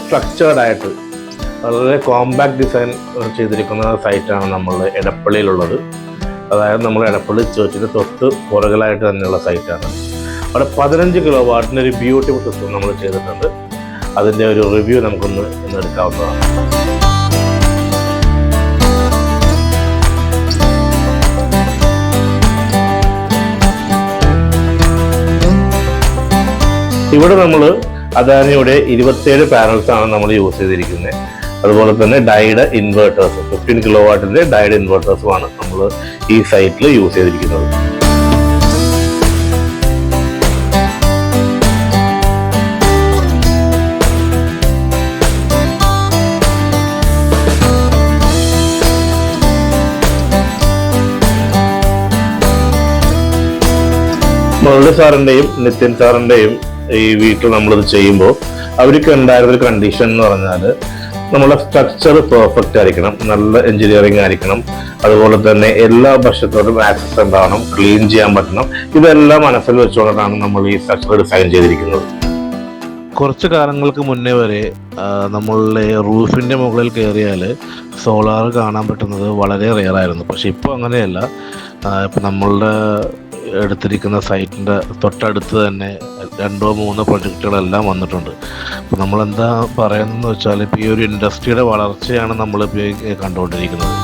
Structured ആയിട്ട് വളരെ compact design ചെയ്തിരിക്കുന്ന സൈറ്റാണ് നമ്മൾ എടപ്പള്ളിയിലുള്ളത്. അതായത് നമ്മൾ എടപ്പള്ളി ചേർച്ചിന്റെ തൊട്ട് പുറകിലായിട്ട് തന്നെയുള്ള സൈറ്റാണ് അവിടെ പതിനഞ്ച് കിലോ വാട്ടിന്റെ ഒരു ബ്യൂട്ടിഫുൾ സിസ്റ്റം നമ്മൾ ചെയ്തിട്ടുണ്ട്. അതിന്റെ ഒരു റിവ്യൂ നമുക്കൊന്ന് ഇന്ന് എടുക്കാവുന്നതാണ്. ഇവിടെ നമ്മൾ അദാനിയുടെ ഇരുപത്തിയേഴ് പാനൽസ് ആണ് നമ്മൾ യൂസ് ചെയ്തിരിക്കുന്നത്. അതുപോലെ തന്നെ ഡൈഡ് ഇൻവേർട്ടേഴ്സ് ഫിഫ്റ്റീൻ കിലോ വാട്ടിന്റെ ഡൈഡ് ഇൻവേർട്ടേഴ്സുമാണ് നമ്മൾ ഈ സൈറ്റിൽ യൂസ് ചെയ്തിരിക്കുന്നത്. മുരളി സാറിന്റെയും നിത്യൻ സാറിന്റെയും ഈ വീട്ടിൽ നമ്മളിത് ചെയ്യുമ്പോൾ അവർക്ക് ഉണ്ടായിരുന്ന ഒരു കണ്ടീഷൻ എന്ന് പറഞ്ഞാൽ നമ്മളെ സ്ട്രക്ചർ പെർഫെക്റ്റ് ആയിരിക്കണം നല്ല എഞ്ചിനീയറിംഗ് ആയിരിക്കണം. അതുപോലെ തന്നെ എല്ലാ വശത്തോടും ആക്സസ് ഉണ്ടാവണം ക്ലീൻ ചെയ്യാൻ പറ്റണം. ഇതെല്ലാം മനസ്സിൽ വെച്ചുകൊണ്ടാണ് നമ്മൾ ഈ സ്ട്രക്ചർ ഡിസൈൻ ചെയ്തിരിക്കുന്നത്. കുറച്ച് കാലങ്ങൾക്ക് മുന്നേ വരെ നമ്മളുടെ റൂഫിന്റെ മുകളിൽ കയറിയാൽ സോളാർ കാണാൻ പറ്റുന്നത് വളരെ റെയർ ആയിരുന്നു. പക്ഷെ ഇപ്പോൾ അങ്ങനെയല്ല. ഇപ്പം നമ്മളുടെ എടുത്തിരിക്കുന്ന സൈറ്റിന്റെ തൊട്ടടുത്ത് തന്നെ രണ്ടോ മൂന്നോ പ്രൊജക്റ്റുകളെല്ലാം വന്നിട്ടുണ്ട്. അപ്പോൾ നമ്മളെന്താ പറയുന്നതെന്ന് വെച്ചാൽ ഇപ്പോൾ ഈ ഒരു ഇൻഡസ്ട്രിയുടെ വളർച്ചയാണ് നമ്മളിപ്പോൾ കണ്ടുകൊണ്ടിരിക്കുന്നത്.